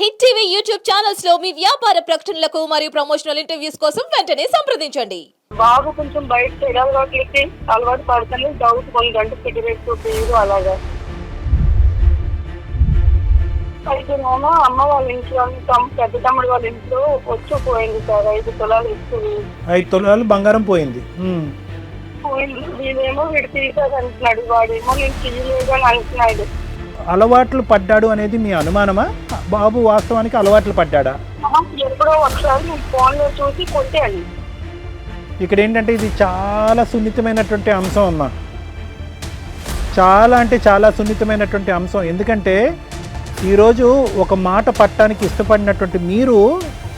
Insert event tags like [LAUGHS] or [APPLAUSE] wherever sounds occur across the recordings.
Hit TV YouTube ఛానల్స్లో మీ వ్యాపార ప్రకటనలకు మరియు ప్రమోషనల్ ఇంటర్వ్యూస్ కోసం వెంటనే సంప్రదించండి. బాబు కొంచెం బయట తిరగలోకి అలవాటు పడుతుంది డౌట్ కొన్ని గంటలు సిగరెట్ పీరు అలాగా. అయితే నేను అమ్మ వాళ్ళ ఇంట్లో తమ్- పెద్ద తమ్ముడు వాళ్ళ ఇంట్లో వచ్చి పోయింది సార్. ఐదు తులాలు ఇస్తుంది ఐదు తులాలు బంగారం పోయింది. ఉమ్. పోయింది. వీడేమో వీడు తీసేది అంటున్నాడు. వాడేమో నేను తీయలేదు అని అంటున్నాడు. అలవాట్లు పడ్డాడు అనేది మీ అనుమానమా? బాబు వాస్తవానికి అలవాట్లు పడ్డాడా? అమ్మ, ఎప్పుడో ఒకసారి నేను ఫోన్లో చూసి కొట్టాను ఇక్కడ ఏంటంటే ఇది చాలా సున్నితమైనటువంటి అంశం అమ్మా. చాలా అంటే చాలా సున్నితమైనటువంటి అంశం. ఎందుకంటే ఈరోజు ఒక మాట పట్టడానికి ఇష్టపడినటువంటి మీరు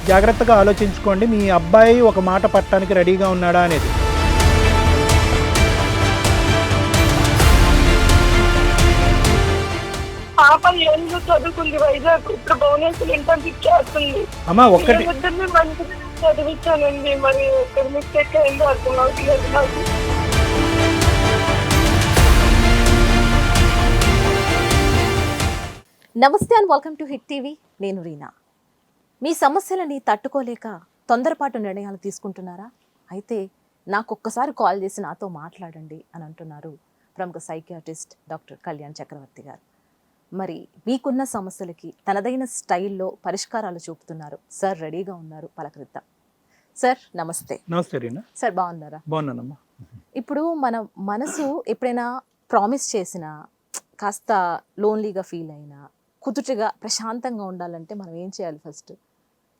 జాగ్రత్తగా ఆలోచించుకోండి మీ అబ్బాయి ఒక మాట పట్టడానికి రెడీగా ఉన్నాడా అనేది. పాప ఎందుకు చదువుకుంది? వైజాగ్ ఇప్పుడు భువనేశ్వర్ ఇంటర్న్షిప్ చేస్తుంది. అమ్మా ఒక్కటి ఇద్దరిని మంచిగా చదివించానండి. మరి ఎక్కడ మిస్టేక్ అయిందో అర్థం అవట్లేదు నాకు. నమస్తే and welcome to Hit TV నేను రీనా. మీ సమస్యలని తట్టుకోలేక తొందరపాటు నిర్ణయాలు తీసుకుంటున్నారా? అయితే నాకు ఒక్కసారి కాల్ చేసి నాతో మాట్లాడండి అని అంటున్నారు ప్రముఖ సైకియాట్రిస్ట్ డాక్టర్ కళ్యాణ్ చక్రవర్తి గారు. మరి మీకున్న సమస్యలకి తనదైన స్టైల్లో పరిష్కారాలు చూపుతున్నారు. సార్ రెడీగా ఉన్నారు పలకరిద్దాం. సార్ నమస్తే. నమస్తే రీనా. సార్ బాగున్నారా? బాగున్నానమ్మా. ఇప్పుడు మన మనసు ఎప్పుడైనా ప్రామిస్ చేసినా కాస్త లోన్లీగా ఫీల్ అయినా కుదుటగా ప్రశాంతంగా ఉండాలంటే మనం ఏం చేయాలి ఫస్ట్?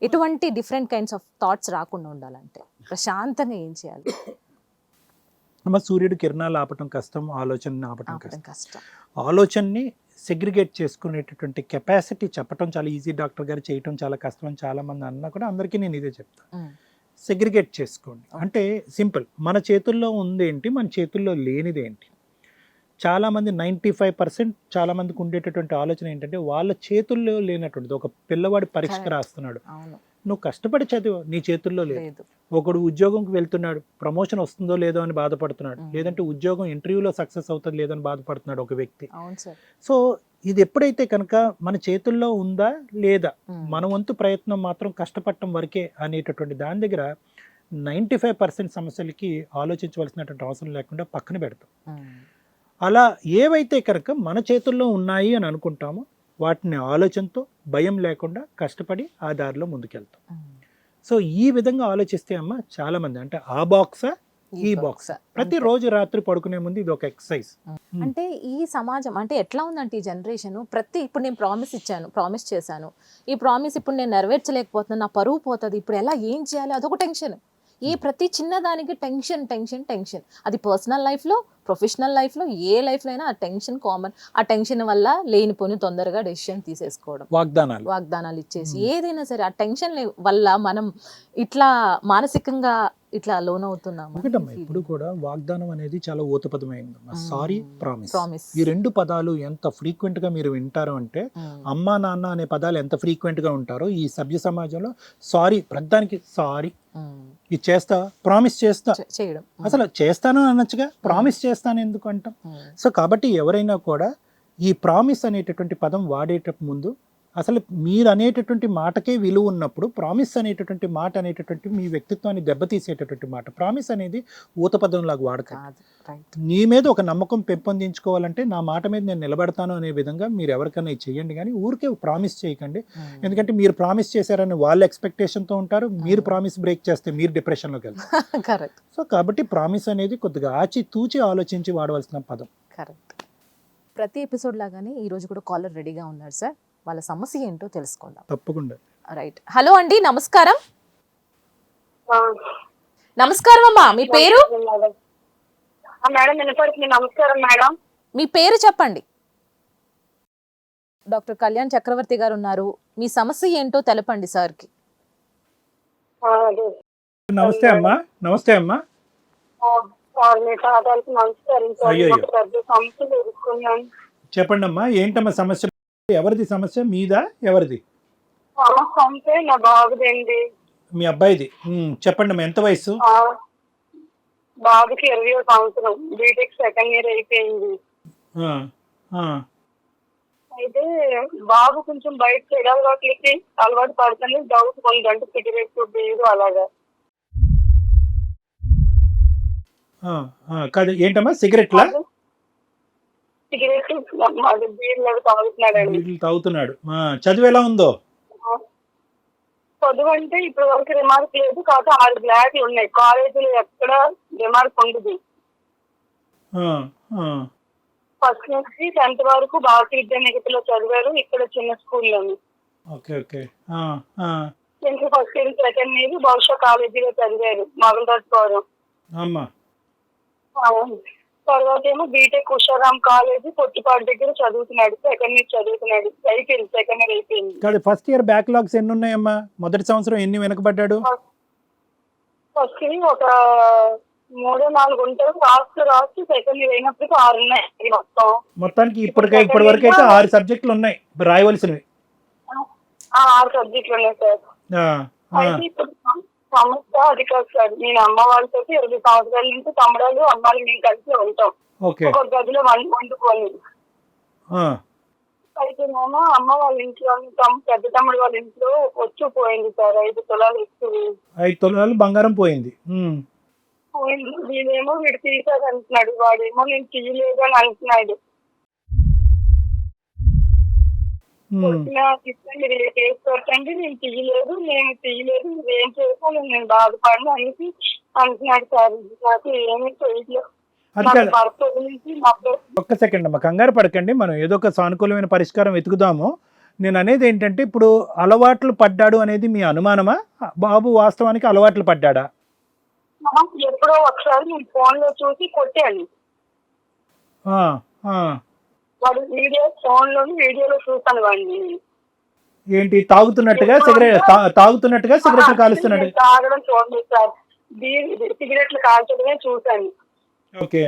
ఎటువంటి డిఫరెంట్ కైండ్స్ ఆఫ్ థాట్స్ రాకుండా ఉండాలంటే ప్రశాంతంగా ఏం చేయాలి? అమ్మ సూర్యుడు కిరణాలు ఆపటం కష్టం ఆలోచనని ఆపటం కష్టం. ఆలోచనని సెగ్రిగేట్ చేసుకునేటటువంటి కెపాసిటీ చెప్పటం చాలా ఈజీ డాక్టర్ గారు చేయటం చాలా కష్టం అని చాలా మంది అన్నా కూడా అందరికీ నేను ఇదే చెప్తాను సెగ్రిగేట్ చేసుకోండి. అంటే సింపుల్. మన చేతుల్లో ఉందేంటి? మన చేతుల్లో లేనిదేంటి? చాలామంది నైంటీ ఫైవ్ పర్సెంట్ చాలామందికి ఉండేటటువంటి ఆలోచన ఏంటంటే వాళ్ళ చేతుల్లో లేనటువంటిది. ఒక పిల్లవాడి పరీక్షకు. రాస్తున్నాడు. నువ్వు కష్టపడి చదివు నీ చేతుల్లో లేదు. ఒకడు ఉద్యోగంకి వెళ్తున్నాడు ప్రమోషన్ వస్తుందో లేదో అని బాధపడుతున్నాడు. లేదంటే ఉద్యోగం ఇంటర్వ్యూలో సక్సెస్ అవుతుందో లేదో అని బాధపడుతున్నాడు ఒక వ్యక్తి. సో ఇది ఎప్పుడైతే కనుక మన చేతుల్లో ఉందా లేదా? మన వంతు ప్రయత్నం మాత్రం కష్టపడటం వరకే అనేటటువంటి దాని దగ్గర నైంటీ ఫైవ్ పర్సెంట్ సమస్యలకి ఆలోచించవలసినటువంటి అవసరం లేకుండా పక్కన పెడతాం. అలా ఏవైతే కనుక మన చేతుల్లో ఉన్నాయి అని అనుకుంటామో వాటిని ఆలోచనతో భయం లేకుండా కష్టపడి ఆ దారిలో ముందుకెళ్తాం. సో ఈ విధంగా ఆలోచిస్తే అమ్మ చాలా మంది అంటే ఆ బాక్సా ఈ బాక్స్? box. ప్రతిరోజు రాత్రి పడుకునే ముందు ఇది ఒక ఎక్సర్సైజ్. అంటే ఈ సమాజం అంటే ఎట్లా ఉందంటే ఈ జనరేషన్ ప్రతి ఇప్పుడు నేను ప్రామిస్ ఇచ్చాను ప్రామిస్ చేశాను. ఈ ప్రామిస్ ఇప్పుడు నేను నెరవేర్చలేకపోతున్నాను నా పరువు పోతుంది. ఇప్పుడు ఎలా ఏం చేయాలి? అదొక టెన్షన్. ఈ ప్రతి చిన్నదానికి టెన్షన్ టెన్షన్ టెన్షన్. అది పర్సనల్ లైఫ్లో ప్రొఫెషనల్ లైఫ్లో ఏ లైఫ్లో అయినా ఆ టెన్షన్ కామన్ ఆ టెన్షన్ వల్ల లేనిపోని తొందరగా డెసిషన్ తీసేసుకోవడం వాగ్దానాలు వాగ్దానాలు ఇచ్చేసి. ఏదైనా సరే ఆ టెన్షన్ వల్ల మనం ఇట్లా మానసికంగా ఇట్లా లోన్ అవుతున్నాము? ఒకటమ్మా ఇప్పుడు కూడా వాగ్దానం అనేది చాలా ఊతపదమైంది. సారీ ప్రామిస్ ఈ రెండు పదాలు ఎంత ఫ్రీక్వెంట్గా మీరు వింటారు అంటే అమ్మా నాన్న అనే పదాలు ఎంత ఫ్రీక్వెంట్గా ఉంటారో ఈ సభ్య సమాజంలో సారీ ప్రతిదానికి సారీ ఇది చేస్తా ప్రామిస్ చేస్తా. చేయడం. అసలు చేస్తాను అనొచ్చుగా ప్రామిస్ చేస్తాను ఎందుకు అంటాం. సో కాబట్టి ఎవరైనా కూడా ఈ ప్రామిస్ అనేటటువంటి పదం వాడేట ముందు అసలు మీరు అనేటటువంటి మాటకే విలువ ఉన్నప్పుడు ప్రామిస్ అనేటటువంటి మాట అనేటటువంటి మీ వ్యక్తిత్వాన్ని దెబ్బతీసేటటువంటి మాట ప్రామిస్ అనేది ఊత పదంలాగా వాడకండి. కాదు రైట్ నీ మీద ఒక నమ్మకం పెంపొందించుకోవాలంటే నా మాట మీద నేను నిలబడతాను అనే విధంగా మీరు ఎవరికైనా చేయండి కానీ ఊరికే ప్రామిస్ చేయకండి. ఎందుకంటే మీరు ప్రామిస్ చేశారని వాళ్ళ ఎక్స్పెక్టేషన్తో ఉంటారు మీరు ప్రామిస్ బ్రేక్ చేస్తే మీరు డిప్రెషన్లోకి వెళ్తారు. [LAUGHS] కరెక్ట్ సో కాబట్టి ప్రామిస్ అనేది కొద్దిగా ఆచి తూచి ఆలోచించి వాడవలసిన పదం. కరెక్ట్ ప్రతి ఎపిసోడ్ లాగానే ఈ రోజు కూడా కాలర్ రెడీగా ఉన్నారు సార్ వాళ్ళ సమస్య ఏంటో తెలుసుకుందాం. తప్పకుండా. రైట్ హలో అండి నమస్కారం. నమస్కారం అమ్మా మీ పేరు? మేడం ఆ, మేడం వినపడుతుంది. నమస్కారం మేడం. మీ పేరు చెప్పండి. డాక్టర్ కళ్యాణ్ చక్రవర్తి గారు ఉన్నారు. మీ సమస్య ఏంటో తెలపండి సార్కి. నమస్తే అమ్మా నమస్తే అమ్మా. చెప్పండి అమ్మా ఏంటమ్మా సమస్య? ఎవరిది సమస్య? మీదా? ఎవరిది? మీ అబ్బాయిది. చెప్పండి ఎంత వయసు బాబుకి ఇరవై సంవత్సరం. బీటెక్ సెకండ్ ఇయర్ అయిపోయింది. అయితే బాబు కొంచెం బయట చెడలకి అలవాటు పడుతుంది డౌట్ ఉంది అంటే సిగరెట్ బీరు అలాగా. కాదు ఏంటమ్మా? సిగరెట్లా? సిగరెట్ తాగుతున్నాడండి. తాగుతున్నాడు. చదువు ఎలా ఉందో? చదువు అంటే ఇప్పటి వరకు రిమార్క్ లేదు కాకపోతే ఆరు బ్లాక్లు ఉన్నాయి. కాలేజీలో ఎక్కడ రిమార్క్ ఉండదు. ఫస్ట్ నుంచి టెన్త్ వరకు భారతీయ విద్యా నిగతిలో చదివారు ఇక్కడ చిన్న స్కూల్లోని. Okay okay. Tenth first year second year బహుశా కాలేజీలో చదివారు. మొగలదోసుకోవడం అమ్మా. తర్వాత ఏమో బీటెక్ ఉషారాం కాలేజీ పొట్టిపాడు దగ్గర చదువుతున్నాడు. సెకండ్ ఇయర్ చదువుతున్నాడు. అయిపోయింది సెకండ్ ఇయర్ అయిపోయింది కాదు ఫస్ట్ ఇయర్ బ్యాక్లాగ్స్ ఎన్ని ఉన్నాయమ్మా మొదటి సంవత్సరం ఎన్ని వెనకబడ్డాడు? ఫస్ట్ ఇయర్ ఒక మూడో నాలుగు ఉంటారు రాస్తూ రాస్తూ సెకండ్ ఇయర్ అయినప్పటికీ ఆరు ఉన్నాయి. మొత్తం. మొత్తానికి ఇప్పటికే ఇప్పటి వరకు అయితే ఆరు సబ్జెక్టులు ఉన్నాయి. రాయవలసినవి. ఆరు సబ్జెక్టులు ఉన్నాయి సార్. ఇప్పుడు సమస్య అది కాదు సార్. నేను అమ్మ వాళ్ళతో ఇరవై సంవత్సరాల నుంచి తమ్ముడాలు అమ్మాయిలు మేము కలిసి ఉంటాం. ఓకే. ఒక గదిలో వండి వండుకొని అయితే మేము అమ్మ వాళ్ళ ఇంట్లో తమ్ పెద్ద తమ్ముడు వాళ్ళ ఇంట్లో వచ్చి పోయింది సార్. ఐదు తులాలు ఎక్కువ ఐదు తులాలు బంగారం పోయింది. పోయింది. వీడేమో వీడు తీసాడు అంటున్నాడు. వాడేమో నేను తీయలేదు అని అంటున్నాడు. మీరు కేసు పెట్టండి నేను తీయలేదు నేను తీయలేదు ఏం నేను బాధపడిన అనేసి అంటున్నాడు సార్. నాకు ఏమీ ఒక్క సెకండ్ అమ్మ కంగారు పడకండి. మనం ఏదో ఒక సానుకూలమైన పరిష్కారం వెతుకుదాము. నేను అనేది ఏంటంటే ఇప్పుడు అలవాట్లు పడ్డాడు అనేది మీ అనుమానమా? బాబు వాస్తవానికి అలవాట్లు పడ్డాడా? ఎప్పుడో ఒకసారి నేను ఫోన్లో చూసి కొట్టాను. వాడు వీడియో ఫోన్లోని వీడియోలో చూసాను వాడిని. ఏంటి? తాగుతున్నట్టుగా సిగరెట్ తాగుతున్నట్టుగా సిగరెట్లు కాలుస్తున్నట్టు నేను తాగడం చూడలేదు సార్. సిగరెట్లు కాల్చడమే చూసాను ఓకే.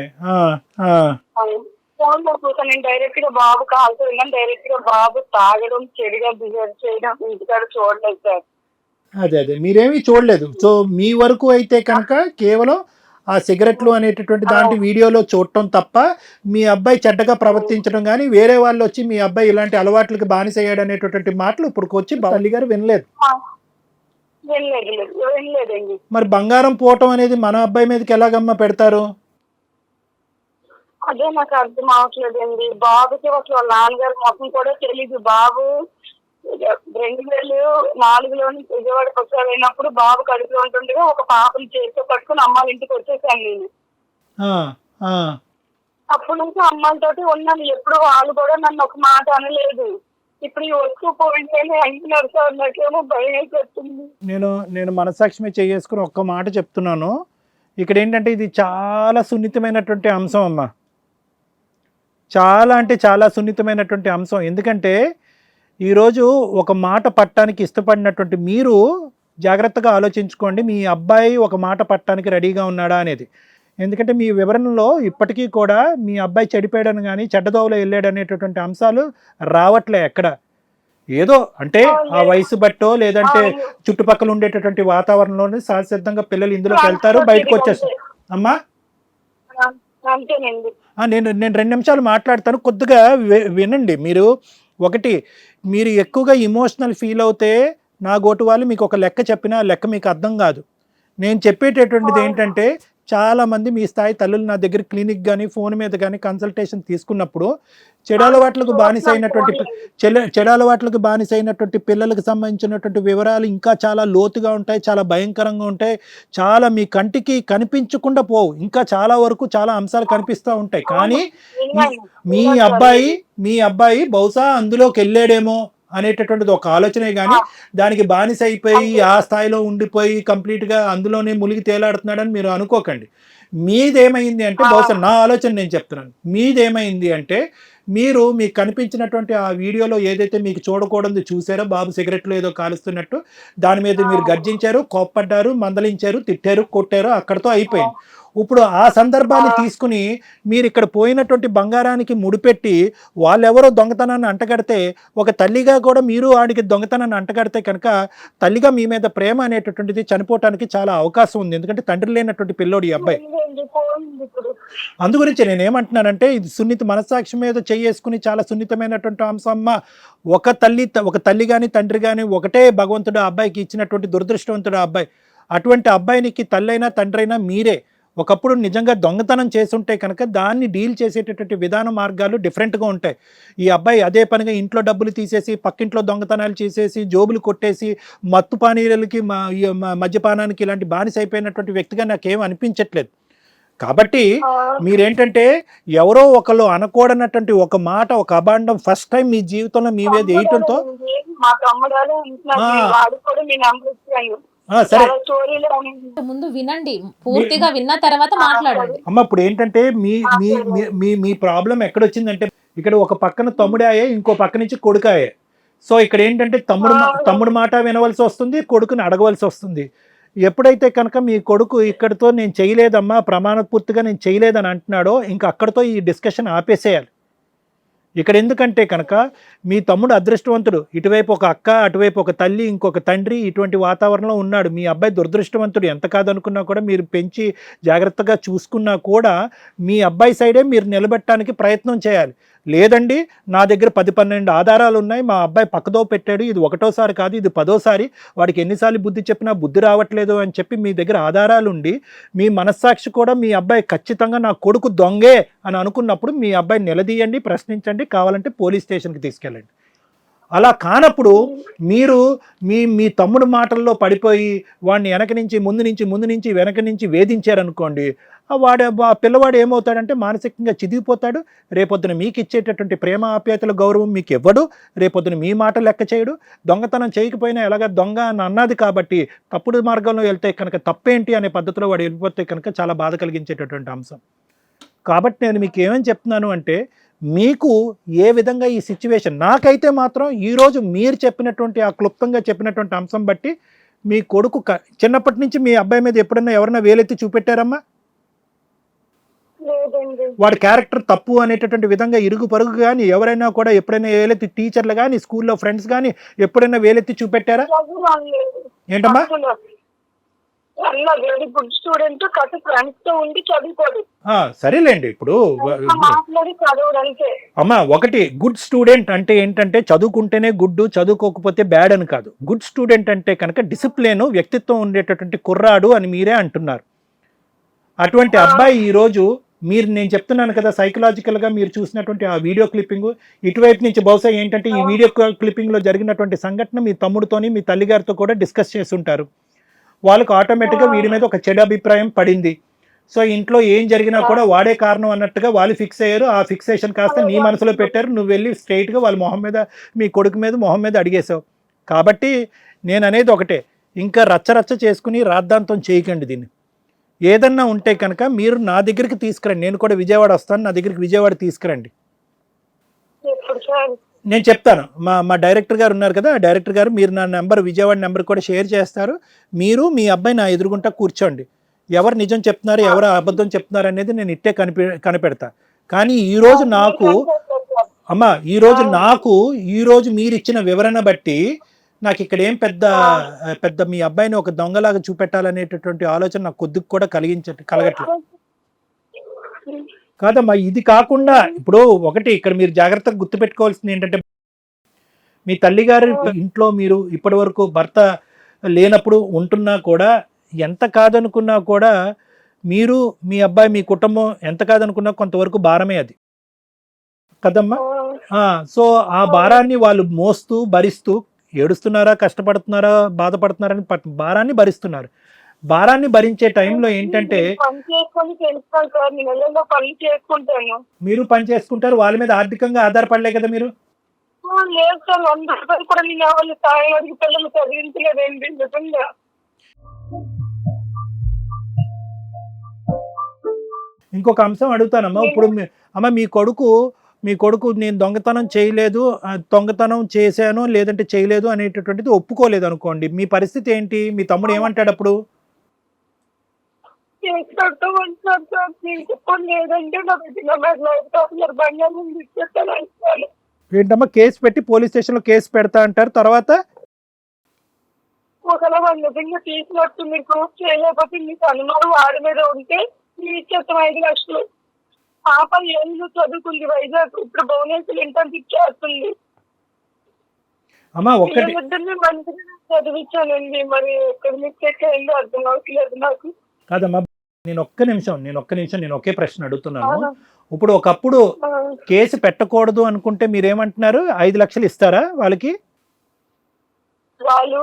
ఫోన్లో చూసాను నేను డైరెక్ట్గా బాబు కాల్చడం కానీ డైరెక్ట్గా బాబు తాగడం చెడుగా బిహేవ్ చేయడం ఇంటికాడ చూడలేదు సార్. అదే అదే. మీరేమీ చూడలేదు. సో మీ వరకు అయితే కనుక కేవలం ఆ సిగరెట్లు అనేటటువంటి దాంట్లో వీడియోలో చూడటం తప్ప మీ అబ్బాయి చెడ్డగా ప్రవర్తించడం కానీ వేరే వాళ్ళు వచ్చి మీ అబ్బాయి ఇలాంటి అలవాట్లకి బానిసయ్యాడు అనేటటువంటి మాటలు ఇప్పుడు వచ్చి తల్లి గారు వినలేదు. మరి బంగారం పోవటం అనేది మన అబ్బాయి మీదకి ఎలాగమ్మా పెడతారు? అదే నాకు అర్థం అవట్లేదండి. బాబుకి అసలు వాళ్ళ నాన్నగారు మొత్తం కూడా తెలీదు. బాబు రెండు వేలు నాలుగులోని విజయవాడకి వచ్చారు అయినప్పుడు బాబు కడుపులో ఉంటుండగా ఒక పాపని చేతితో పట్టుకుని అమ్మాళ్ళ ఇంటికి వచ్చేసాను నేను. అప్పటి నుంచి అమ్మాయిలతోటి ఉన్నాను. ఎప్పుడు వాళ్ళు కూడా నన్ను ఒక మాట అనలేదు. ఇప్పుడు ఈ వస్తువు పోయిందని అంటున్నారు సార్. నాకేమో భయం నేను నేను మనసాక్షి మీద చేసుకుని ఒక్క మాట చెప్తున్నాను. ఇక్కడ ఏంటంటే ఇది చాలా సున్నితమైనటువంటి అంశం అమ్మా. చాలా అంటే చాలా సున్నితమైనటువంటి అంశం. ఎందుకంటే ఈరోజు ఒక మాట పట్టడానికి ఇష్టపడినటువంటి మీరు జాగ్రత్తగా ఆలోచించుకోండి. మీ అబ్బాయి ఒక మాట పట్టడానికి రెడీగా ఉన్నాడా అనేది. ఎందుకంటే మీ వివరణలో ఇప్పటికీ కూడా మీ అబ్బాయి చెడిపోయాడని కానీ చెడ్డదోవలో వెళ్ళాడు అనేటటువంటి అంశాలు రావట్లే ఎక్కడ. ఏదో అంటే ఆ వయసు బట్టో లేదంటే చుట్టుపక్కల ఉండేటటువంటి వాతావరణంలోనే సహసిద్ధంగా పిల్లలు ఇందులోకి వెళ్తారు బయటకు వచ్చేస్తారు. అమ్మా! నేను నేను రెండు నిమిషాలు మాట్లాడతాను. కొద్దిగా వి- వినండి. మీరు ఒకటి మీరు ఎక్కువగా ఇమోషనల్ ఫీల్ అవుతే నా గోటు వాళ్ళు మీకు ఒక లెక్క చెప్పినా ఆ లెక్క మీకు అర్థం కాదు. నేను చెప్పేటటువంటిది ఏంటంటే చాలా మంది మీ స్థాయి తల్లులు నా దగ్గర క్లినిక్ కానీ ఫోన్ మీద కానీ కన్సల్టేషన్ తీసుకున్నప్పుడు చెడు అలవాట్లకు బానిస అయినటువంటి పి- చెల చెడు అలవాట్లకు బానిస అయినటువంటి పిల్లలకు సంబంధించినటువంటి వివరాలు ఇంకా చాలా లోతుగా ఉంటాయి చాలా భయంకరంగా ఉంటాయి. చాలా మీ కంటికి కనిపించకుండా పోవు. ఇంకా చాలా వరకు చాలా అంశాలు కనిపిస్తూ ఉంటాయి. కానీ మీ అబ్బాయి మీ అబ్బాయి బహుశా అందులోకి వెళ్ళాడేమో. అనేటటువంటిది ఒక ఆలోచనే కానీ దానికి బానిస అయిపోయి ఆ స్థాయిలో ఉండిపోయి కంప్లీట్గా అందులోనే మునిగి తేలాడుతున్నాడని మీరు అనుకోకండి. మీదేమైంది అంటే బహుశా నా ఆలోచన నేను చెప్తున్నాను. మీదేమైంది అంటే మీరు మీకు కనిపించినటువంటి ఆ వీడియోలో ఏదైతే మీకు చూడకూడదు చూసారో బాబు సిగరెట్లు ఏదో కాలుస్తున్నట్టు దాని మీద మీరు గర్జించారు కోప్పడ్డారు మందలించారు తిట్టారు కొట్టారు అక్కడతో అయిపోయింది. ఇప్పుడు ఆ సందర్భాన్ని తీసుకుని మీరు ఇక్కడ పోయినటువంటి బంగారానికి ముడిపెట్టి వాళ్ళెవరో దొంగతనాన్ని అంటగడితే ఒక తల్లిగా కూడా మీరు వాడికి దొంగతనాన్ని అంటగడితే కనుక తల్లిగా మీ మీద ప్రేమ అనేటటువంటిది చనిపోవటానికి చాలా అవకాశం ఉంది. ఎందుకంటే తండ్రి లేనటువంటి పిల్లోడు ఈ అబ్బాయి. ఉందండి, పోయింది ఇప్పుడు అందు గురించి నేను ఏమంటున్నానంటే ఇది సున్నిత మనస్సాక్షి మీద చేసుకుని చాలా సున్నితమైనటువంటి అంశం అమ్మ ఒక తల్లి ఒక తల్లి కానీ తండ్రి కానీ ఒకటే భగవంతుడు అబ్బాయికి ఇచ్చినటువంటి దురదృష్టవంతుడు అబ్బాయి. అటువంటి అబ్బాయినికి తల్లైనా తండ్రి అయినా మీరే. ఒకప్పుడు నిజంగా దొంగతనం చేసుంటే కనుక దాన్ని డీల్ చేసేటటువంటి విధాన మార్గాలు డిఫరెంట్గా ఉంటాయి. ఈ అబ్బాయి అదే పనిగా ఇంట్లో డబ్బులు తీసేసి పక్కింట్లో దొంగతనాలు చేసేసి జోబులు కొట్టేసి మత్తు పానీయాలకి మద్యపానానికి ఇలాంటి బానిస అయిపోయినటువంటి వ్యక్తిగా నాకేం అనిపించట్లేదు. కాబట్టి మీరేంటంటే ఎవరో ఒకళ్ళు అనకూడనటువంటి ఒక మాట ఒక అబాండం ఫస్ట్ టైం మీ జీవితంలో మీ మీద వేయటంతో ముందు వినండి. పూర్తిగా విన్న తర్వాత మాట్లాడండి. అమ్మ ఇప్పుడు ఏంటంటే మీ మీ మీ- ప్రాబ్లం ఎక్కడొచ్చిందంటే ఇక్కడ ఒక పక్కన తమ్ముడాయే ఇంకో పక్క నుంచి కొడుకాయే. సో ఇక్కడ ఏంటంటే తమ్ముడు మా- తమ్ముడు మాట వినవలసి వస్తుంది కొడుకుని అడగవలసి వస్తుంది. ఎప్పుడైతే కనుక మీ కొడుకు ఇక్కడితో నేను చేయలేదమ్మా ప్రమాణ పూర్తిగా నేను చేయలేదని అంటున్నాడో ఇంకా అక్కడితో ఈ డిస్కషన్ ఆపేసేయాలి. ఇక్కడ ఎందుకంటే కనుక మీ తమ్ముడు అదృష్టవంతుడు. ఇటువైపు ఒక అక్క అటువైపు ఒక తల్లి ఇంకొక తండ్రి ఇటువంటి వాతావరణంలో ఉన్నాడు. మీ అబ్బాయి దురదృష్టవంతుడు. ఎంత కాదనుకున్నా కూడా మీరు పెంచి జాగ్రత్తగా చూసుకున్నా కూడా మీ అబ్బాయి సైడే మీరు నిలబెట్టడానికి ప్రయత్నం చేయాలి. లేదండి నా దగ్గర పది పన్నెండు ఆధారాలు ఉన్నాయి మా అబ్బాయి పక్కదో పెట్టాడు ఇది ఒకటోసారి కాదు ఇది పదోసారి వాడికి ఎన్నిసార్లు బుద్ధి చెప్పినా బుద్ధి రావట్లేదు అని చెప్పి మీ దగ్గర ఆధారాలు ఉండి మీ మనస్సాక్షి కూడా మీ అబ్బాయి ఖచ్చితంగా నా కొడుకు దొంగే అని అనుకున్నప్పుడు మీ అబ్బాయి నిలదీయండి ప్రశ్నించండి కావాలంటే పోలీస్ స్టేషన్కి తీసుకెళ్ళండి. అలా కానప్పుడు మీరు మీ మీ తమ్ముడు మాటల్లో పడిపోయి వాడిని వెనక నుంచి ముందు నుంచి ముందు నుంచి వెనక నుంచి వేధించారనుకోండి వాడు ఆ పిల్లవాడు ఏమవుతాడంటే మానసికంగా చిదిగిపోతాడు. రేపొద్దున మీకు ఇచ్చేటటువంటి ప్రేమ ఆప్యాయతల గౌరవం మీకు ఇవ్వడు రేపొద్దున మీ మాట లెక్క చేయడు. దొంగతనం చేయకపోయినా ఎలాగ దొంగ అని అన్నది కాబట్టి తప్పుడు మార్గంలో వెళ్తే కనుక తప్పేంటి అనే పద్ధతిలో వాడు వెళ్ళిపోతే కనుక చాలా బాధ కలిగించేటటువంటి అంశం. కాబట్టి నేను మీకు ఏమని చెప్తున్నాను అంటే మీకు ఏ విధంగా ఈ సిచ్యువేషన్ నాకైతే మాత్రం ఈరోజు మీరు చెప్పినటువంటి ఆ క్లుప్తంగా చెప్పినటువంటి అంశం బట్టి మీ కొడుకు క- చిన్నప్పటి నుంచి మీ అబ్బాయి మీద ఎప్పుడన్నా ఎవరైనా వేలెత్తి చూపెట్టారమ్మా? వాడి క్యారెక్టర్ తప్పు అనేటటువంటి విధంగా ఇరుగు పరుగు కానీ ఎవరైనా కూడా ఎప్పుడైనా వేలెత్తి టీచర్లు కానీ స్కూల్లో ఫ్రెండ్స్ కానీ ఎప్పుడైనా వేలెత్తి చూపెట్టారా? ఏంటమ్మా? స్టూడెంట్ ఫ్రెండ్స్తో ఉండి చదువుకోడు. సరేలేండి. ఇప్పుడు అమ్మా ఒకటి గుడ్ స్టూడెంట్ అంటే ఏంటంటే చదువుకుంటేనే గుడ్ చదువుకోకపోతే బ్యాడ్ అని కాదు. గుడ్ స్టూడెంట్ అంటే కనుక డిసిప్లిన్ వ్యక్తిత్వం ఉండేటటువంటి కుర్రాడు అని మీరే అంటున్నారు. అటువంటి అబ్బాయి ఈరోజు మీరు నేను చెప్తున్నాను కదా సైకలాజికల్గా మీరు చూసినటువంటి ఆ వీడియో క్లిప్పింగ్ ఇటువైపు నుంచి బహుశా ఏంటంటే ఈ వీడియో క్లిప్పింగ్లో జరిగినటువంటి సంఘటన మీ తమ్ముడితోని మీ తల్లిగారితో కూడా డిస్కస్ చేస్తుంటారు. వాళ్ళకు ఆటోమేటిక్గా వీడి మీద ఒక చెడు అభిప్రాయం పడింది. సో ఇంట్లో ఏం జరిగినా కూడా వాడే కారణం అన్నట్టుగా వాళ్ళు ఫిక్స్ అయ్యారు. ఆ ఫిక్సేషన్ కాస్త నీ మనసులో పెట్టారు. నువ్వు వెళ్ళి స్ట్రైట్గా వాళ్ళ మొహం మీద మీ కొడుకు మీద మొహం మీద అడిగేసావు కాబట్టి నేను అనేది ఒకటే. ఇంకా రచ్చరచ్చ చేసుకుని రాద్ధాంతం చేయకండి దీన్ని. ఏదన్నా ఉంటే కనుక మీరు నా దగ్గరికి తీసుకురండి. నేను కూడా విజయవాడ వస్తాను. నా దగ్గరికి విజయవాడ తీసుకురండి. నేను చెప్తాను. మా మా డైరెక్టర్ గారు ఉన్నారు కదా డైరెక్టర్ గారు మీరు నా నెంబర్ విజయవాడ నెంబర్ కూడా షేర్ చేస్తారు. మీరు మీ అబ్బాయి నా ఎదురుగుంటా కూర్చోండి. ఎవరు నిజం చెప్తున్నారు ఎవరు అబద్ధం చెప్తున్నారు అనేది నేను ఇట్టే కనిపె కనిపెడతా. కానీ ఈరోజు నాకు అమ్మ ఈరోజు నాకు ఈరోజు మీరు ఇచ్చిన వివరణ బట్టి నాకు ఇక్కడ ఏం పెద్ద పెద్ద మీ అబ్బాయిని ఒక దొంగలాగా చూపెట్టాలనేటటువంటి ఆలోచన నాకు కొద్దిగా కూడా కలిగించ కలగట్లేదు కాదమ్మా ఇది కాకుండా ఇప్పుడు ఒకటి ఇక్కడ మీరు జాగ్రత్తగా గుర్తుపెట్టుకోవాల్సింది ఏంటంటే మీ తల్లిగారి ఇంట్లో మీరు ఇప్పటి వరకు భర్త లేనప్పుడు ఉంటున్నా కూడా ఎంత కాదనుకున్నా కూడా మీరు మీ అబ్బాయి మీ కుటుంబం ఎంత కాదనుకున్నా కొంతవరకు భారమే అది. కదమ్మా? సో ఆ భారాన్ని వాళ్ళు మోస్తూ భరిస్తూ ఏడుస్తున్నారా కష్టపడుతున్నారా బాధపడుతున్నారా అని పట్- భారాన్ని భరిస్తున్నారు. భారాన్ని భరించే టైంలో ఏంటంటే మీరు పని చేసుకుంటారు వాళ్ళ మీద ఆర్థికంగా ఆధారపడలే కదా మీరు? ఇంకొక అంశం అడుగుతానమ్మా ఇప్పుడు అమ్మ మీ కొడుకు మీ కొడుకు నేను దొంగతనం చేయలేదు దొంగతనం చేశాను లేదంటే చేయలేదు అనేటటువంటిది ఒప్పుకోలేదు అనుకోండి. మీ పరిస్థితి ఏంటి? మీ తమ్ముడు ఏమంటాడు అప్పుడు? ఏంటమ్మా కేసు పెట్టి పోలీస్ స్టేషన్లో కేసు పెడతా అంటారు తర్వాత? ఒకవేళ వాళ్ళు నిజంగా తీసినట్టు మీరు ప్రూఫ్ చేయలేకపోతే మీకు అనుమానం వాడి మీద ఉంటే మీరు ఇచ్చేస్తాం ఐదు లక్షలు. పాప ఏళ్ళు చదువుకుంది వైజాగ్. ఇప్పుడు భువనేశ్వర్ ఇంటర్న్షిప్ చేస్తుంది. అమ్మా చదివించానండి. మరి ఎక్కడ మిస్టేక్ అయిందో అర్థం నాకు. కాదమ్మా నేను ఒక్క నిమిషం నేను ఒక్క నిమిషం నేను ఒకే ప్రశ్న అడుగుతున్నాను? ఇప్పుడు ఒకప్పుడు కేసు పెట్టకూడదు అనుకుంటే మీరేమంటున్నారు? ఐదు లక్షలు ఇస్తారా వాళ్ళకి? వాళ్ళు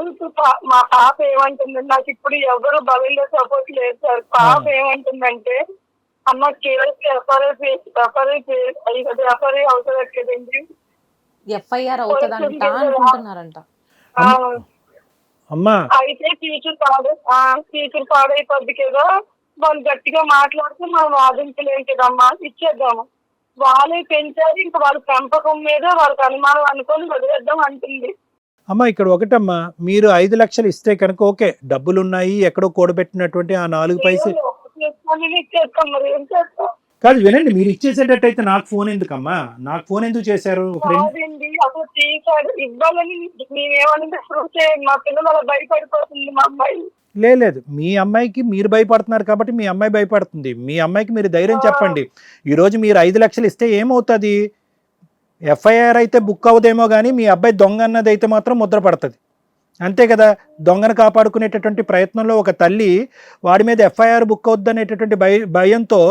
మా పాప ఏమంటుందంటే నాకు ఇప్పుడు ఎవరు బలంగా సపోర్ట్ లేదు సార్. పాప ఏమంటుందంటే అమ్మ కేసు ఎఫ్ఐఆర్ ఎఫ్ఐఆర్ ఎఫ్ఐఆర్ అవుతుంది కదండి ఎఫ్ఐఆర్ అవుతుందంట అనుకుంటున్నారంట. ఆ, అమ్మా. అయితే టీచర్ పాడు టీచర్ పాడైపోద్ది కదా. వాళ్ళు గట్టిగా మాట్లాడితే మనం వాదించలేం కదమ్మా. ఇచ్చేద్దాము. వాళ్ళే పెంచారు ఇంకా వాళ్ళ పెంపకం మీద వాళ్ళకి అనుమానం అనుకొని వదిలేద్దాం అంటుంది. అమ్మా ఇక్కడ ఒకటమ్మా. మీరు ఐదు లక్షలు ఇస్తే కనుక ఓకే. డబ్బులు ఉన్నాయి ఎక్కడో కూడబెట్టినటువంటి ఆ నాలుగు పైసలు. మరి ఏం చేస్తాం? కాదు వినండి మీరు ఇచ్చేసేటట్టయితే నాకు ఫోన్ ఎందుకమ్మా? నాకు ఫోన్ ఎందుకు చేశారు కాదండి అసలు ఇవ్వాలని నేనేమనంటే ప్రూవ్ చేయండి మా పిల్లలు అలా భయపడిపోతుంది మా అమ్మాయి. లే- లేదు. మీ అమ్మాయికి మీరు భయపడుతున్నారు కాబట్టి మీ అమ్మాయి భయపడుతుంది. మీ అమ్మాయికి మీరు ధైర్యం చెప్పండి. ఈరోజు మీరు ఐదు లక్షలు ఇస్తే ఏమవుతుంది? ఎఫ్ఐఆర్ అయితే బుక్ అవ్వదేమో కానీ మీ అబ్బాయి దొంగ అన్నది అయితే మాత్రం ముద్ర పడుతుంది. అంతే కదా దొంగను కాపాడుకునేటటువంటి ప్రయత్నంలో ఒక తల్లి వాడి మీద ఎఫ్ఐఆర్ బుక్ అవుద్దనేటటువంటి భయ భయంతో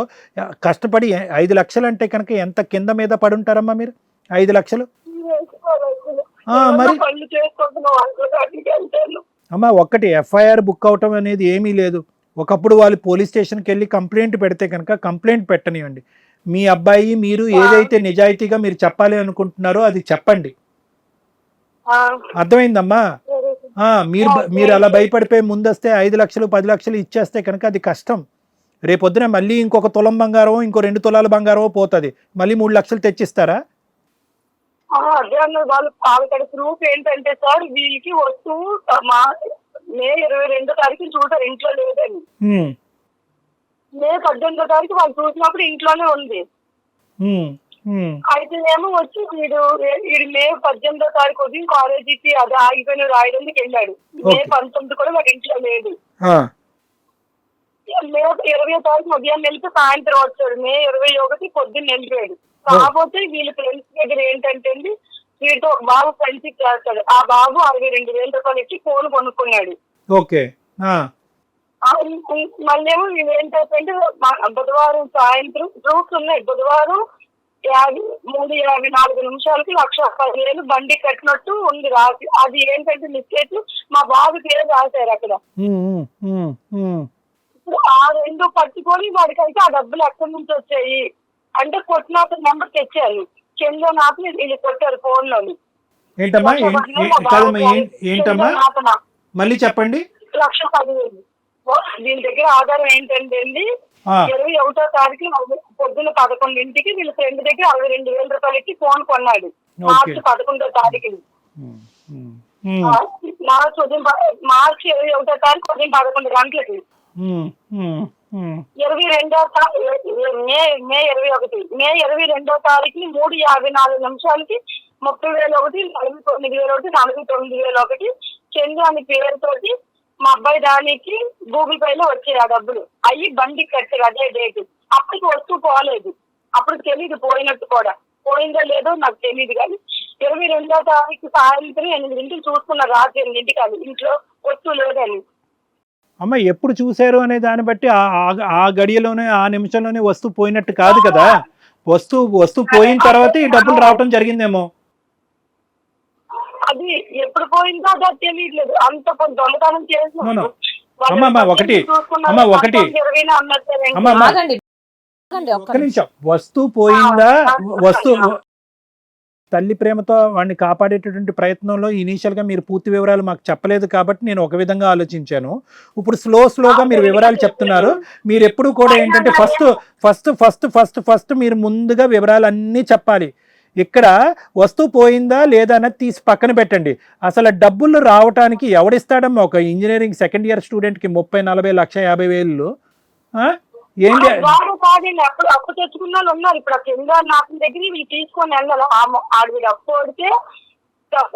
కష్టపడి ఐదు లక్షలు అంటే కనుక ఎంత కింద మీద పడి ఉంటారమ్మా మీరు? ఐదు లక్షలు? మరి? అమ్మ ఒక్కటి ఎఫ్ఐఆర్ బుక్ అవటం అనేది ఏమీ లేదు. ఒకప్పుడు వాళ్ళు పోలీస్ స్టేషన్కి వెళ్ళి కంప్లైంట్ పెడితే కనుక కంప్లైంట్ పెట్టనివ్వండి. మీ అబ్బాయి మీరు ఏదైతే నిజాయితీగా మీరు చెప్పాలి అనుకుంటున్నారో అది చెప్పండి. అర్థమైందమ్మా? మీరు మీరు అలా భయపడిపోయి ముందొస్తే ఐదు లక్షలు పది లక్షలు ఇచ్చేస్తే కనుక అది కష్టం. రేపొద్దున మళ్ళీ ఇంకొక తులం బంగారం ఇంకో రెండు తులాల బంగారం పోతుంది. మళ్ళీ మూడు లక్షలు తెచ్చిస్తారా? అదే అన్నారు వాళ్ళు. అక్కడ ప్రూఫ్ ఏంటంటే సార్ వీళ్ళకి వస్తువు మా మే ఇరవై రెండో తారీఖు చూసారు ఇంట్లో లేదని. మే పద్దెనిమిదో తారీఖు వాళ్ళు చూసినప్పుడు ఇంట్లోనే ఉంది. ఉమ్, ఉమ్, అయితే ఏమో వచ్చి వీడు వీడు మే పద్దెనిమిదో తారీఖు ఉదయం కాలేజీకి అది ఆగిపోయిన రాయడానికి వెళ్ళాడు. మే. పంతొమ్మిది కూడా వాడు ఇంట్లో లేదు. మే ఇరవై తారీఖు ఉదయం వెళ్తే సాయంత్రం వచ్చాడు. మే ఇరవై ఒకటి పొద్దున్న వెళ్ళిపోయాడు. కాకపోతే వీళ్ళ ఫ్రెండ్స్ దగ్గర ఏంటంటే వీడితో ఒక బాబు ఫ్రెండ్షిప్ చేస్తాడు. ఆ బాబు అరవై రెండు వేల రూపాయలు ఇచ్చి ఫోన్ కొనుక్కున్నాడు. ఓకే. మళ్ళీ ఏమో వీళ్ళు ఏంటంటే బుధవారం సాయంత్రం ప్రూఫ్స్ ఉన్నాయి. బుధవారం యాభై మూడు యాభై నాలుగు నిమిషాలకి లక్ష పదివేలు బండి కట్టినట్టు ఉంది రాసి అది ఏంటంటే మిస్టేక్ మా బాబు పేరు రాశారు అక్కడ. ఇప్పుడు ఆ రెండు పట్టుకొని వాడికి అయితే ఆ డబ్బులు ఎక్కడి నుంచి వచ్చాయి? అంటే కొట్టినాక నెంబర్ తెచ్చారు. చంద్ర నాపి వీళ్ళు కొట్టారు ఫోన్లోని ఏంటమ్మా? ఏంటమ్మా మళ్ళీ చెప్పండి. లక్ష పదివేలు. దీని దగ్గర ఆధారం ఏంటంటే అండి ఇరవై ఒకటో తారీఖు పొద్దున్న పదకొండింటికి వీళ్ళ ఫ్రెండ్ దగ్గర అరవై రెండు వేల రూపాయలకి ఫోన్ కొన్నాడు. మార్చి పదకొండో తారీఖు. మార్చి ఉదయం మార్చి ఇరవై ఒకటో తారీఖు ఉదయం పదకొండు గంటలకి. ఇరవై రెండో మే మే ఇరవై ఒకటి. మే ఇరవై రెండో తారీఖు మూడు యాభై నాలుగు నిమిషాలకి ముప్పై వేలు ఒకటి నలభై తొమ్మిది వేలు ఒకటి నలభై తొమ్మిది వేలు ఒకటి చంద్ర అని పేరుతోటి మా అబ్బాయి దానికి గూగుల్ పే లో వచ్చాయి ఆ డబ్బులు. అయ్యి బండి కట్టారు అదే డేట్ అప్పటికి వస్తువు పోలేదు. అప్పుడు తెలియదు పోయినట్టు కూడా. పోయిందో లేదో నాకు తెలియదు కానీ ఇరవై రెండో తారీఖు సాయంత్రం ఎనిమిదింటికి చూసుకున్నారు రాత్రి ఎనిమిదింటికి అది ఇంట్లో వస్తువు లేదని. అమ్మ ఎప్పుడు చూశారు అనే దాన్ని బట్టి ఆ గడియలోనే ఆ నిమిషంలోనే వస్తువు పోయినట్టు కాదు కదా. వస్తువు వస్తువు పోయిన తర్వాత ఈ డబ్బులు రావటం జరిగిందేమో. అది ఎప్పుడు పోయిందో అదో తెలియట్లేదు. అంత కొంత దొంగతనం చేసిన ఒకటి. అమ్మ, ఒకటి. ఒక్క ఒక్క నిమిషం. వస్తువు పోయిందా? వస్తువు. తల్లి ప్రేమతో వాడిని కాపాడేటటువంటి ప్రయత్నంలో ఇనీషియల్గా మీరు పూర్తి వివరాలు మాకు చెప్పలేదు కాబట్టి నేను ఒక విధంగా ఆలోచించాను. ఇప్పుడు స్లో స్లోగా మీరు వివరాలు చెప్తున్నారు. మీరు ఎప్పుడు కూడా ఏంటంటే first first first first first మీరు ముందుగా వివరాలు అన్నీ చెప్పాలి. ఇక్కడ వస్తువు పోయిందా లేదా అన్నది తీసి పక్కన పెట్టండి. అసలు డబ్బులు రావటానికి ఎవడిస్తాడమ్మా? ఒక ఇంజనీరింగ్ సెకండ్ ఇయర్ స్టూడెంట్కి ముప్పై నలభై లక్ష యాభై వేలు. కాదండి అప్పుడు అప్పు తెచ్చుకున్న వాళ్ళు ఉన్నారు. ఇప్పుడు కింద నాకు దగ్గర తీసుకొని వెళ్ళాలి ఆడు వీడు అప్పు పడితే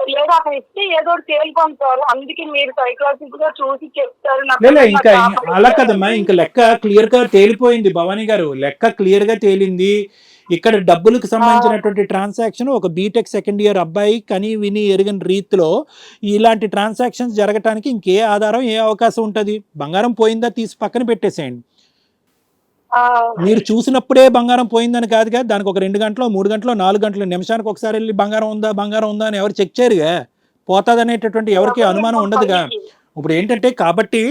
లేదా అక్కడ ఇస్తే ఏదో తేలికొంటారు. అందుకే మీరు సైకలాజికల్గా చూసి చెప్తారు. ఇంకా అలా కదమ్మా. ఇంకా లెక్క క్లియర్గా తేలిపోయింది భవానీ గారు. లెక్క క్లియర్గా తేలింది. ఇక్కడ డబ్బులకు సంబంధించినటువంటి ట్రాన్సాక్షన్ ఒక బీటెక్ సెకండ్ ఇయర్ అబ్బాయి కని విని ఎరుగని రీతిలో ఇలాంటి ట్రాన్సాక్షన్స్ జరగటానికి ఇంకే ఆధారం ఏ అవకాశం ఉంటుంది? బంగారం పోయిందా? తీసి పక్కన పెట్టేసేయండి. మీరు చూసినప్పుడే బంగారం పోయిందని కాదుగా దానికి ఒక రెండు గంటలు మూడు గంటలు నాలుగు గంటలు నిమిషానికి ఒకసారి వెళ్ళి బంగారం ఉందా బంగారం ఉందా అని ఎవరు చెక్ చేయరుగా? పోతాదనేటటువంటి ఎవరికి అనుమానం ఉండదుగా? ఇప్పుడు ఏంటంటే కాబట్టి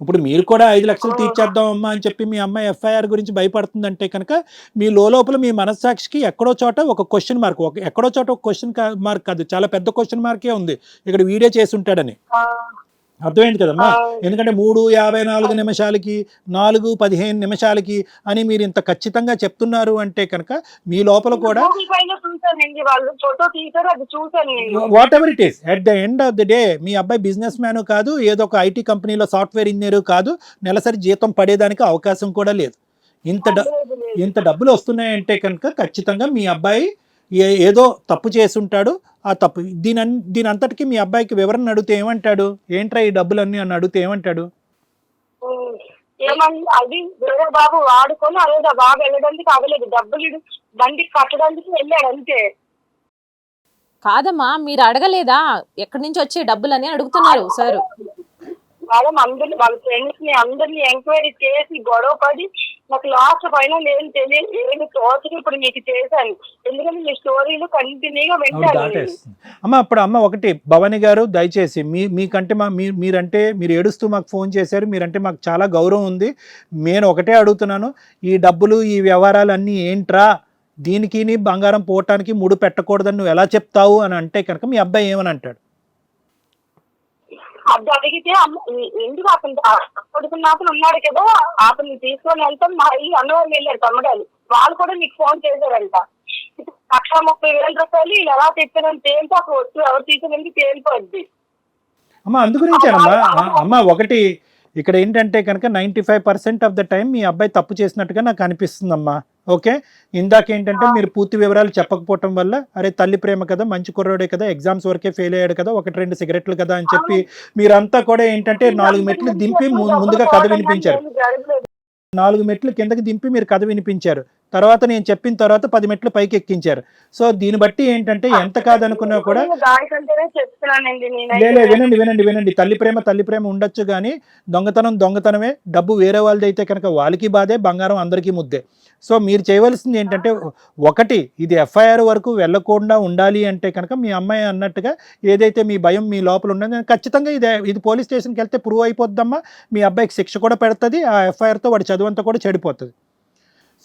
ఇప్పుడు మీరు కూడా ఐదు లక్షలు తీర్చేద్దాం అమ్మా అని చెప్పి మీ అమ్మాయి ఎఫ్ఐఆర్ గురించి భయపడుతుందంటే కనుక మీ లోపల మీ మనస్సాక్షికి ఎక్కడో చోట ఒక క్వశ్చన్ మార్క్ ఒక ఎక్కడో చోట ఒక క్వశ్చన్ మార్క్ కాదు చాలా పెద్ద క్వశ్చన్ మార్కే ఉంది. ఇక్కడ వీడియో చేసి ఉంటాడని. అర్థమైంది కదమ్మా. ఎందుకంటే మూడు యాభై నాలుగు నిమిషాలకి నాలుగు పదిహేను నిమిషాలకి అని మీరు ఇంత ఖచ్చితంగా చెప్తున్నారు అంటే కనుక మీ లోపల కూడా whatever it is at the end of the day మీ అబ్బాయి బిజినెస్ మ్యాన్ కాదు ఏదో ఒక ఐటీ కంపెనీలో సాఫ్ట్వేర్ ఇంజనీర్ కాదు నెలసరి జీతం పడేదానికి అవకాశం కూడా లేదు. ఇంత. ఇంత డబ్బులు వస్తున్నాయంటే కనుక ఖచ్చితంగా మీ అబ్బాయి ఏదో తప్పు చేసి ఉంటాడు ఆ తప్పు దీని అన్- దీని అంతటికి మీ అబ్బాయికి వివరణ అడిగితే ఏమంటాడు? ఏంట్రా ఈ డబ్బులన్నీ అని అడిగితే ఏమంటాడు? ఏమని అది వేరే బాబు వాడుకొని అదే బాబు వెళ్ళడానికి అవ్వలేదు. డబ్బులు బండి కట్టడానికి వెళ్ళాడు అంతే. కాదమ్మా మీరు అడగలేదా? ఎక్కడి నుంచి వచ్చే డబ్బులని అడుగుతున్నారు సార్? మేడం అందరిని వాళ్ళ ఫ్రెండ్స్ని అందరిని ఎంక్వైరీ చేసి గొడవ పడి నాకు లాస్ట్ ఫైనల్ ఏం తెలియదు ఏమి తోచక ఇప్పుడు మీకు చేశాను. ఎందుకంటే మీ స్టోరీలు కంటిన్యూగా వింటాను నేను. అమ్మ అప్పుడు అమ్మ ఒకటి భవాని గారు దయచేసి మీ మీకంటే మా మీ మీరంటే మీరు ఏడుస్తూ మాకు ఫోన్ చేశారు మీరంటే మాకు చాలా గౌరవం ఉంది. నేను ఒకటే అడుగుతున్నాను ఈ డబ్బులు ఈ వ్యవహారాలు అన్నీ ఏంట్రా? దీనికి బంగారం పోవటానికి ముడు పెట్టకూడదని నువ్వు ఎలా చెప్తావు అని అంటే కనుక మీ అబ్బాయి ఏమని అంటాడు? అది అడిగితే ఎందుకు అతను కొడుకున్న అతను ఉన్నాడు కదా అతన్ని తీసుకొని వెళ్తాం మా ఇల్లు అన్నవాళ్ళు వెళ్ళారు తమ్ముడాలు వాళ్ళు కూడా మీకు ఫోన్ చేశారంట. లక్ష ముప్పై వేల రూపాయలు ఎలా తెచ్చారని తేలితే అక్కడ వస్తూ ఎవరు తీసుకుని తేలిపోద్ది. అమ్మ అందు గురించేనమ్మా ఆ, అమ్మ ఒకటి ఇక్కడ ఏంటంటే కనుక ninety five percent of the time మీ అబ్బాయి తప్పు చేసినట్టుగా నాకు అనిపిస్తుందమ్మా. ఓకే? ఇందాక ఏంటంటే మీరు పూర్తి వివరాలు చెప్పకపోవటం వల్ల అరే తల్లి ప్రేమ కదా మంచి కుర్రోడే కదా ఎగ్జామ్స్ వరకే ఫెయిల్ అయ్యాడు కదా ఒకటి రెండు సిగరెట్లు కదా అని చెప్పి మీరంతా కూడా ఏంటంటే నాలుగు మెట్లు దింపి ముందుగా కథ వినిపించారు. నాలుగు మెట్లు కిందకి దింపి మీరు కథ వినిపించారు. తర్వాత నేను చెప్పిన తర్వాత పది మెట్లు పైకి ఎక్కించారు సో దీన్ని బట్టి ఏంటంటే ఎంత కాదనుకున్నా కూడా నేను దానికంటేనే చెప్తున్నానండి లే నేనైతే. లే, వినండి వినండి వినండి. తల్లి ప్రేమ తల్లి ప్రేమ ఉండొచ్చు కానీ దొంగతనం దొంగతనమే. డబ్బు వేరే వాళ్ళది అయితే కనుక వాళ్ళకి బాధే బంగారం అందరికీ ముద్దే. సో మీరు చేయవలసింది ఏంటంటే ఒకటి ఇది ఎఫ్ఐఆర్ వరకు వెళ్ళకుండా ఉండాలి అంటే కనుక మీ అమ్మాయి అన్నట్టుగా ఏదైతే మీ భయం మీ లోపల ఉన్నది ఖచ్చితంగా ఇది ఇది పోలీస్ స్టేషన్కి వెళ్తే ప్రూవ్ అయిపోద్దమ్మా. మీ అబ్బాయికి శిక్ష కూడా పెడుతుంది ఆ ఎఫ్ఐఆర్తో వాడి చదువు అంతా కూడా చెడిపోతుంది.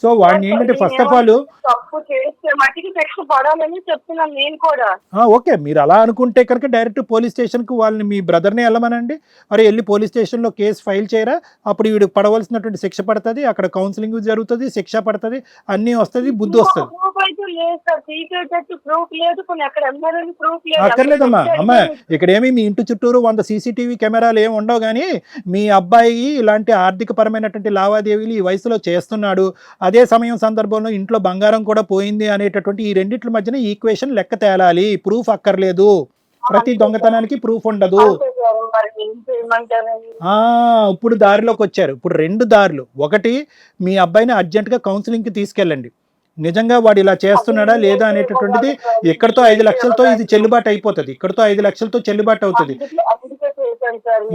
సో వాడిని ఏంటంటే ఫస్ట్ ఆఫ్ ఆల్ తప్పు చేస్తే మట్టికి శిక్ష పడాలని చెప్తున్నాను నేను కూడా. ఆ, ఓకే మీరు అలా అనుకుంటే కనుక డైరెక్ట్ పోలీస్ స్టేషన్కి వాళ్ళని మీ బ్రదర్ని వెళ్ళమనండి. మరి వెళ్ళి పోలీస్ స్టేషన్లో కేసు ఫైల్ చేయరా. అప్పుడు వీడు పడవలసినటువంటి శిక్ష పడుతుంది అక్కడ కౌన్సిలింగ్ జరుగుతుంది శిక్ష పడుతుంది అన్నీ వస్తుంది బుద్ధి వస్తుంది. అక్కర్లేదమ్మా. అమ్మ ఇక్కడ ఏమి మీ ఇంటి చుట్టూరు వంద సీసీటీవీ కెమెరాలు ఏమి ఉండవు కానీ మీ అబ్బాయి ఇలాంటి ఆర్థిక పరమైనటువంటి లావాదేవీలు ఈ వయసులో చేస్తున్నాడు. అదే సమయం సందర్భంలో ఇంట్లో బంగారం కూడా పోయింది అనేటటువంటి ఈ రెండిట్ల మధ్యన ఈక్వేషన్ లెక్క తేలాలి. ప్రూఫ్ అక్కర్లేదు. ప్రతి దొంగతనానికి ప్రూఫ్ ఉండదు. ఇప్పుడు దారిలోకి వచ్చారు. ఇప్పుడు రెండు దారులు. ఒకటి మీ అబ్బాయిని అర్జెంటుగా కౌన్సిలింగ్కి తీసుకెళ్ళండి. నిజంగా వాడు ఇలా చేస్తున్నాడా లేదా అనేటటువంటిది ఇక్కడతో ఐదు లక్షలతో ఇది చెల్లుబాటు అయిపోతుంది. ఇక్కడతో ఐదు లక్షలతో చెల్లుబాటు అవుతుంది.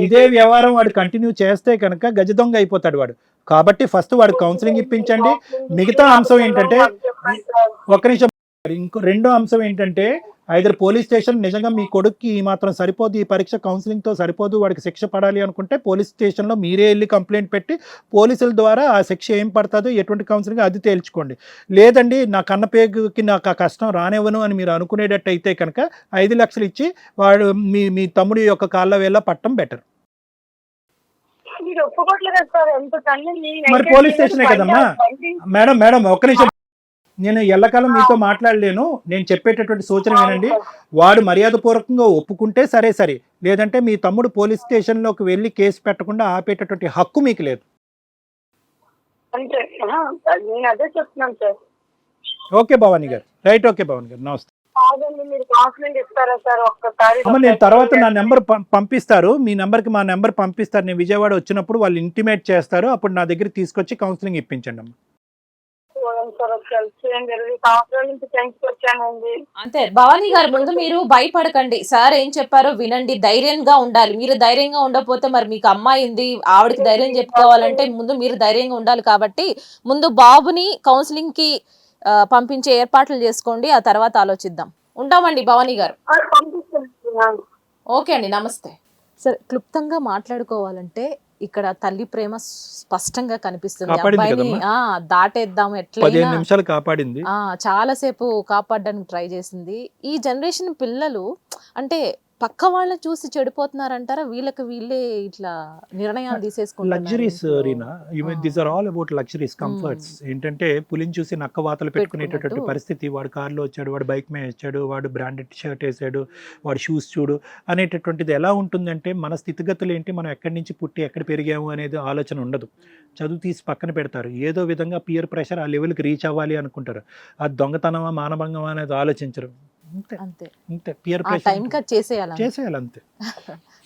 ఇదే వ్యవహారం వాడు కంటిన్యూ చేస్తే కనుక గజ దొంగ అయిపోతాడు వాడు. కాబట్టి ఫస్ట్ వాడు కౌన్సిలింగ్ ఇప్పించండి. మిగతా అంశం ఏంటంటే ఒక్క నిమిషం ఇంకో రెండో అంశం ఏంటంటే ఐదర్ పోలీస్ స్టేషన్ నిజంగా మీ కొడుక్కి ఈ మాత్రం సరిపోదు ఈ పరీక్ష కౌన్సిలింగ్తో సరిపోదు వాడికి శిక్ష పడాలి అనుకుంటే పోలీస్ స్టేషన్లో మీరే వెళ్ళి కంప్లైంట్ పెట్టి పోలీసుల ద్వారా ఆ శిక్ష ఏం పడుతుందో ఎటువంటి కౌన్సిలింగ్ అది తేల్చుకోండి. లేదండి నా కన్నపేగుకి నాకు ఆ కష్టం రానివ్వను అని మీరు అనుకునేటట్టు అయితే కనుక ఐదు లక్షలు ఇచ్చి వాడు మీ మీ తమ్ముడి యొక్క కాళ్ళ వేళ పట్టం బెటర్. మీరు ఒప్పుకోవట్లేదు కదా సార్? ఎంత తల్లి నేను మరి పోలీస్ స్టేషనే కదమ్మా? మేడం మేడం ఒక్క నిమిషం. నేను ఎల్లకాలం మీతో మాట్లాడలేను. నేను చెప్పేటటువంటి సూచన వినండి. వాడు మర్యాదపూర్వకంగా ఒప్పుకుంటే సరే సరే. లేదంటే మీ తమ్ముడు పోలీస్ స్టేషన్లోకి వెళ్ళి కేసు పెట్టకుండా ఆపేటటువంటి హక్కు మీకు లేదు. ఓకే భవానీ గారు. రైట్ ఓకే భవానీ గారు. నమస్తే. నేను తర్వాత నా నెంబర్ పంపిస్తారు. మీ నెంబర్కి మా నెంబర్ పంపిస్తారు. నేను విజయవాడ వచ్చినప్పుడు వాళ్ళు ఇంటిమేట్ చేస్తారు. అప్పుడు నా దగ్గర తీసుకొచ్చి కౌన్సిలింగ్ ఇప్పించండి అమ్మ. చూడండి సార్ ఒకసారి చేయండి. ఇరవై సంవత్సరాల నుంచి పెంచుకొచ్చానండి అంతే. భవానీ గారు ముందు మీరు భయపడకండి. సార్ ఏం చెప్పారో వినండి. ధైర్యంగా ఉండాలి. మీరు ధైర్యంగా ఉండకపోతే మరి మీకు అమ్మాయి ఉంది ఆవిడకి ధైర్యం చెప్పుకోవాలంటే ముందు మీరు ధైర్యంగా ఉండాలి కాబట్టి ముందు బాబుని కౌన్సిలింగ్కి పంపించే ఏర్పాట్లు చేసుకోండి. ఆ తర్వాత ఆలోచిద్దాం. ఉంటామండి భవానీ గారు. ఓకే అండి. నమస్తే. సరే క్లుప్తంగా మాట్లాడుకోవాలంటే ఇక్కడ తల్లి ప్రేమ స్పష్టంగా కనిపిస్తుంది. అబ్బాయిని దాటేద్దాం ఎట్లయినా. నిమిషాలు కాపాడింది. ఆ చాలాసేపు కాపాడడానికి ట్రై చేసింది. ఈ జనరేషన్ పిల్లలు అంటే పక్క వాళ్ళని చూసి చెడిపోతున్నారంటారా? వీళ్ళకి వీళ్ళే ఇట్లా నిర్ణయాలు తీసేసుకుంటున్నారు luxuries. Reena. These are all about luxuries comforts ఏంటంటే పులిని చూసి నక్క వాతలు పెట్టుకునేటటువంటి. పరిస్థితి. వాడు కార్లో వచ్చాడు వాడు బైక్ మీద వచ్చాడు వాడు బ్రాండెడ్ షర్ట్ వేసాడు వాడు షూస్ చూడు అనేటటువంటిది ఎలా ఉంటుందంటే మన స్థితిగతులు ఏంటి మనం ఎక్కడి నుంచి పుట్టి ఎక్కడ పెరిగాము అనేది ఆలోచన ఉండదు. చదువు తీసి పక్కన పెడతారు. ఏదో విధంగా పియర్ ప్రెషర్ ఆ లెవెల్కి రీచ్ అవ్వాలి అనుకుంటారు. ఆ దొంగతనమా మానభంగమా అనేది ఆలోచించరు. అంతే. అంతే. అంతే. పియర్ ఆ టైం ప్రెషర్ కట్ చేసేయాలి చేసేయాలి అంతే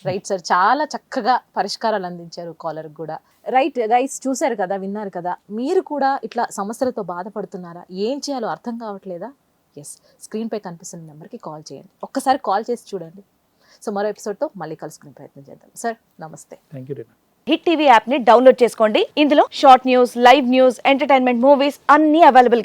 రైట్ సార్ [LAUGHS] చాలా చక్కగా పరిష్కారాలు అందించారు కాలర్ కూడా. రైట్ రైస్ చూశారు కదా విన్నారు కదా. మీరు కూడా ఇట్లా సమస్యలతో బాధపడుతున్నారా? ఏం చేయాలో అర్థం కావట్లేదా? ఎస్ స్క్రీన్పై కనిపిస్తున్న నెంబర్కి కాల్ చేయండి. ఒక్కసారి కాల్ చేసి చూడండి. సో మరో ఎపిసోడ్తో మళ్ళీ కలుసుకునే ప్రయత్నం చేద్దాం. సార్ నమస్తే. Thank you Reena Hit TV యాప్ని డౌన్లోడ్ చేసుకోండి. ఇందులో short news live news entertainment movies అన్ని అవైలబుల్